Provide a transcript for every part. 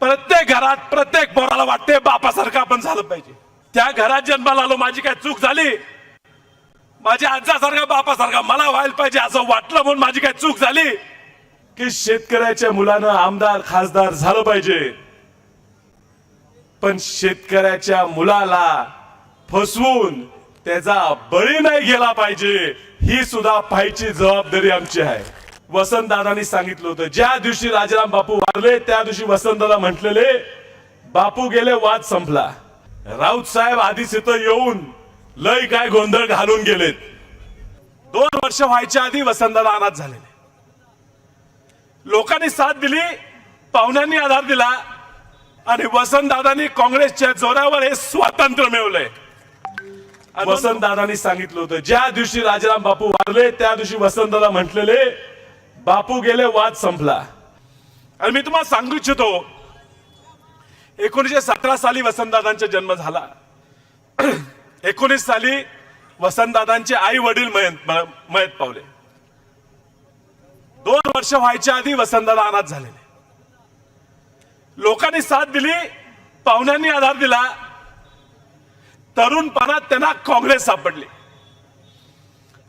प्रत्येक घरात प्रत्येक पोराला वाटते बापासारखं आपण झालं पाहिजे. त्या घरात जन्माला आलो माझी काय चूक झाली? माझ्या आजासारखा बापासारखा मला व्हायला पाहिजे असं वाटलं म्हणून माझी काय चूक झाली? की शेतकऱ्याच्या मुलानं आमदार खासदार झालं पाहिजे. पण शेतकऱ्याच्या मुलाला फसवून त्याचा बळी नाही गेला पाहिजे ही सुद्धा पाहायची जबाबदारी आमची आहे. वसंतदादांनी सांगितलं होतं ज्या दिवशी राजाराम बापू वारले त्या दिवशी वसंतदादा म्हटलेले बापू गेले वाद संपला. राऊत साहेब आधीच इथं येऊन लय काय गोंधळ घालून गेलेत. दोन वर्ष व्हायच्या आधी वसंतदादा अनाथ झालेले. लोकांनी साथ दिली पाहुण्यांनी आधार दिला आणि वसंतदादांनी काँग्रेसच्या जोरावर हे स्वातंत्र्य मिळवलंय. वसंतदादांनी सांगितलं होतं ज्या दिवशी राजाराम बापू वारले त्या दिवशी वसंतदादा म्हटलेले बापू गेले वाद संपला. आणि मी तुम्हाला सांगू इच्छितो एकोणीसशे सतरा साली वसंतदादांचा जन्म झाला. एकोणीस साली वसंतदादांचे आई वडील मयत पावले. दोन वर्ष व्हायच्या आधी वसंतदादा अनाथ झालेले. लोकांनी साथ दिली पाहुण्यांनी आधार दिला. तरुणपणात त्यांना काँग्रेस सापडली.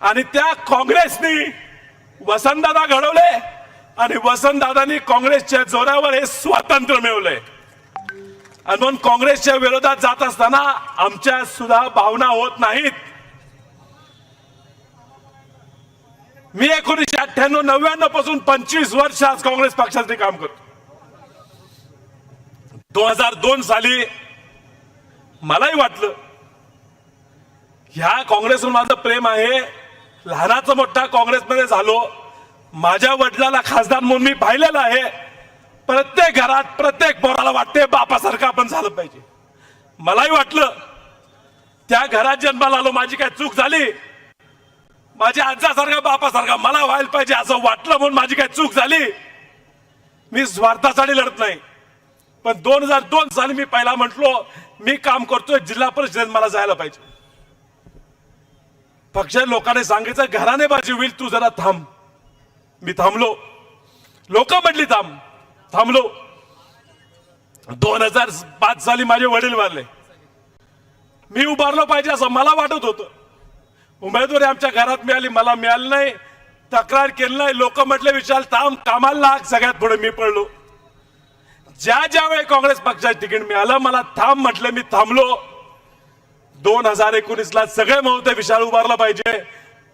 आणि त्या काँग्रेसनी वसंतदादा घडवले आणि वसंतदादांनी काँग्रेसच्या जोरावर हे स्वातंत्र्य मिळवलंय आणि म्हणून काँग्रेसच्या विरोधात जात असताना आमच्या सुद्धा भावना होत नाहीत. मी एकोणीसशे अठ्ठ्याण्णव नव्याण्णवपासून पंचवीस वर्ष आज काँग्रेस पक्षासाठी काम करतो. दोन हजार दोन साली मलाही वाटलं ह्या काँग्रेसवर माझं प्रेम आहे लहानाचा मोठा काँग्रेसमध्ये झालो. माझ्या वडिलाला खासदार म्हणून मी पाहिलेलं आहे. प्रत्येक घरात प्रत्येक पोराला वाटते बापासारखं आपण झालं पाहिजे. मलाही वाटलं त्या घरात जन्माला आलो माझी काय चूक झाली? माझ्या आजासारखा बापासारखा मला व्हायला पाहिजे असं वाटलं म्हणून माझी काय चूक झाली? मी स्वार्थासाठी लढत नाही. पण दोन हजार दोन साली मी पहिला म्हटलो मी काम करतोय जिल्हा परिषदेत मला जायला पाहिजे. पक्ष लोकांनी सांगितलं घराने बाजी होईल तू जरा थांब. मी थांबलो. लोक म्हटली थांब. थांबलो. दोन हजार पाच साली माझे वडील मारले मी उभारलो पाहिजे असं मला वाटत होतं. उमेदवारी आमच्या घरात मिळाली मला मिळाली नाही. तक्रार केली नाही. लोक म्हटले विशाल थांब कामाला लाग. सगळ्यात पुढे मी पडलो. ज्या ज्या वेळी काँग्रेस पक्षाचे तिकीट मिळालं मला थांब म्हटलं मी थांबलो. दोन हजार एकोणीस ला सगळे महोदय विशाल उभारला पाहिजे.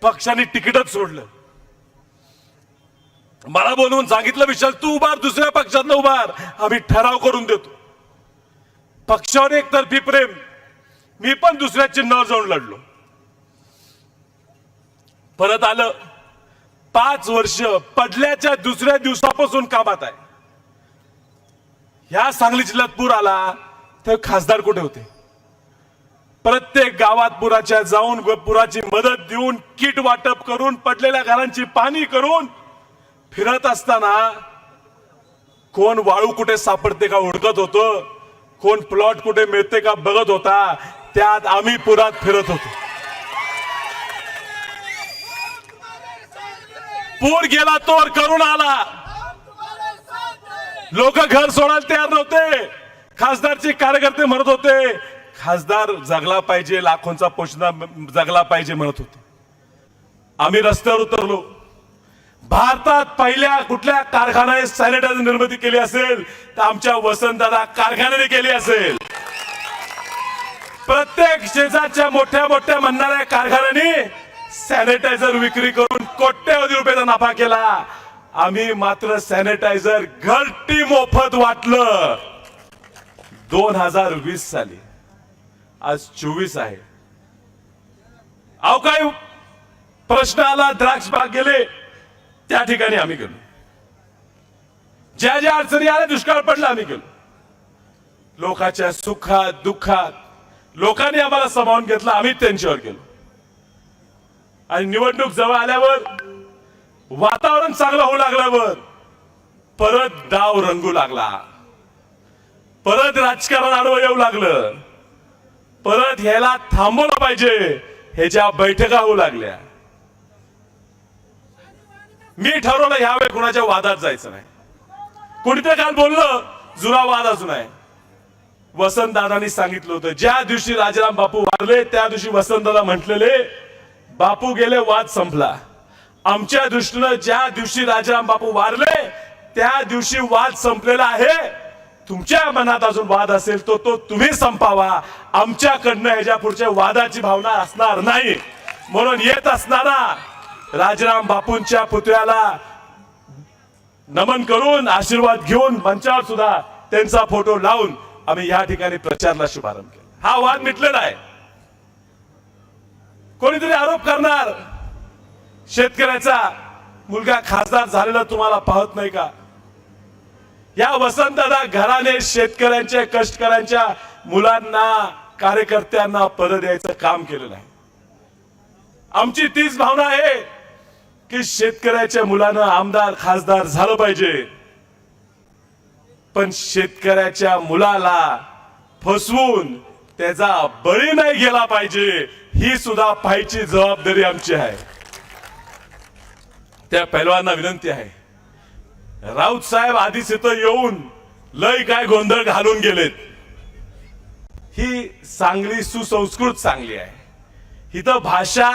पक्षाने तिकीटच सोडलं. मला बोलवून सांगितलं विशाल तू उभार दुसऱ्या पक्षात उभार. आम्ही ठराव करून देतो. पक्षावर एकतर्फी प्रेम. मी पण दुसऱ्या चिन्हावर जाऊन लढलो. परत आलं पाच वर्ष पडल्याच्या दुसऱ्या दिवसापासून कामात आहे. ह्या सांगली जिल्ह्यात पूर आला तर खासदार कुठे होते? प्रत्येक गावात पुराच्या जाऊन व पुराची मदत देऊन किट वाटप करून पडलेल्या घरांची पाणी करून फिरत असताना कोण वाळू कुठे सापडते का ओळखत होतो? कोण प्लॉट कुठे मिळते का बघत होता? त्यात आम्ही पुरात फिरत होतो. पूर गेला तोर करून आला. लोक घर सोडायला तयार नव्हते. खासदारचे कार्यकर्ते म्हणत होते खासदार जगला पाहिजे लाखोंचा पोषणा जगला पाहिजे म्हणत होते. आम्ही रस्त्यावर उतरलो. भारतात पहिल्या कुठल्या कारखान्याने सॅनिटायझर निर्मिती केली असेल तर आमच्या वसंतदादा कारखान्याने केली असेल. प्रत्येक शेजारच्या मोठ्या मोठ्या म्हणणाऱ्या कारखान्याने सॅनिटायझर विक्री करून कोट्यवधी रुपयाचा नफा केला. आम्ही मात्र सॅनिटायझर घरटी मोफत वाटलं. दोन हजार वीस साली. आज चोवीस आहे. अहो काय प्रश्न आला द्राक्ष बाग गेले त्या ठिकाणी आम्ही गेलो. ज्या ज्या अडचणी आल्या दुष्काळ पडला आम्ही गेलो. लोकांच्या सुखात दुःखात लोकांनी आम्हाला समावून घेतलं आम्ही त्यांच्यावर गेलो. आणि निवडणूक जवळ आल्यावर वातावरण चांगलं होऊ लागल्यावर परत डाव रंगू लागला. परत राजकारण आडवं येऊ लागलं. परत ह्याला थांबवलं पाहिजे. ह्याच्या बैठका होऊ लागल्या. मी ठरवलं ह्यावेळी कुणाच्या वादात जायचं नाही. कोणीतरी काल बोललं जुना वाद अजून आहे. वसंतदादांनी सांगितलं होतं ज्या दिवशी राजाराम बापू वारले त्या दिवशी वसंतदादा म्हटलेले बापू गेले वाद संपला. आमच्या दृष्टीनं ज्या दिवशी राजाराम बापू वारले त्या दिवशी वाद संपलेला आहे. तुमच्या मनात अजून वाद असेल तो तो तुम्ही संपावा. आमच्याकडनं ह्याच्या पुढच्या वादाची भावना असणार नाही. म्हणून येत असणारा राजाराम बापूंच्या पुतळ्याला नमन करून आशीर्वाद घेऊन मंचावर सुद्धा त्यांचा फोटो लावून आम्ही या ठिकाणी प्रचारला शुभारंभ केला. हा वाद मिटलेला आहे. कोणीतरी आरोप करणार? शेतकऱ्याचा मुलगा खासदार झालेला तुम्हाला पाहत नाही का? या वसंतदा घराने शेतकऱ्यांच्या कष्टकऱ्यांच्या मुलांना कार्यकर्त्यांना पद द्यायचं काम केलेलं आहे आमची तीच भावना आहे की शेतकऱ्याच्या मुलानं आमदार खासदार झालं पाहिजे. पण शेतकऱ्याच्या मुलाला फसवून त्याचा बळी नाही गेला पाहिजे ही सुद्धा पाहायची जबाबदारी आमची आहे. त्या पैलवांना विनंती आहे. राऊत साहेब आधीच इथं येऊन लय काय गोंधळ घालून गेलेत. ही चांगली सुसंस्कृत चांगली आहे. इथं भाषा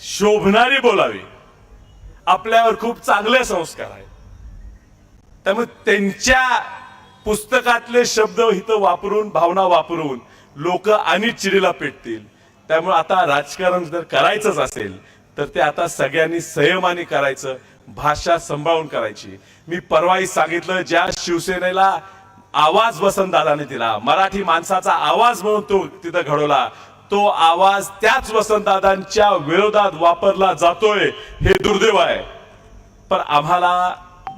शोभणारी बोलावी. आपल्यावर खूप चांगले संस्कार आहेत. त्यामुळे त्यांच्या पुस्तकातले शब्द इथं वापरून भावना वापरून लोक आणि चिडीला पेटतील. त्यामुळे आता राजकारण जर करायचंच असेल तर ते आता सगळ्यांनी संयमाने करायचं भाषा सांभाळून करायची. मी परवाही सांगितलं ज्या शिवसेनेला आवाज वसंतदादाने दिला मराठी माणसाचा आवाज म्हणून तो तिथं घडवला तो आवाज त्याच वसंतदादांच्या विरोधात वापरला जातोय हे दुर्दैव आहे. पण आम्हाला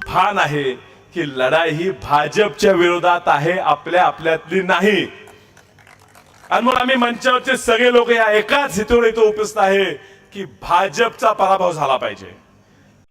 भान आहे की लढाई ही भाजपच्या विरोधात आहे आपल्या आपल्यातली नाही. आणि म्हणून आम्ही मंचावरचे सगळे लोक या एकाच हेतूने इथं उपस्थित आहे की भाजपचा पराभव झाला पाहिजे.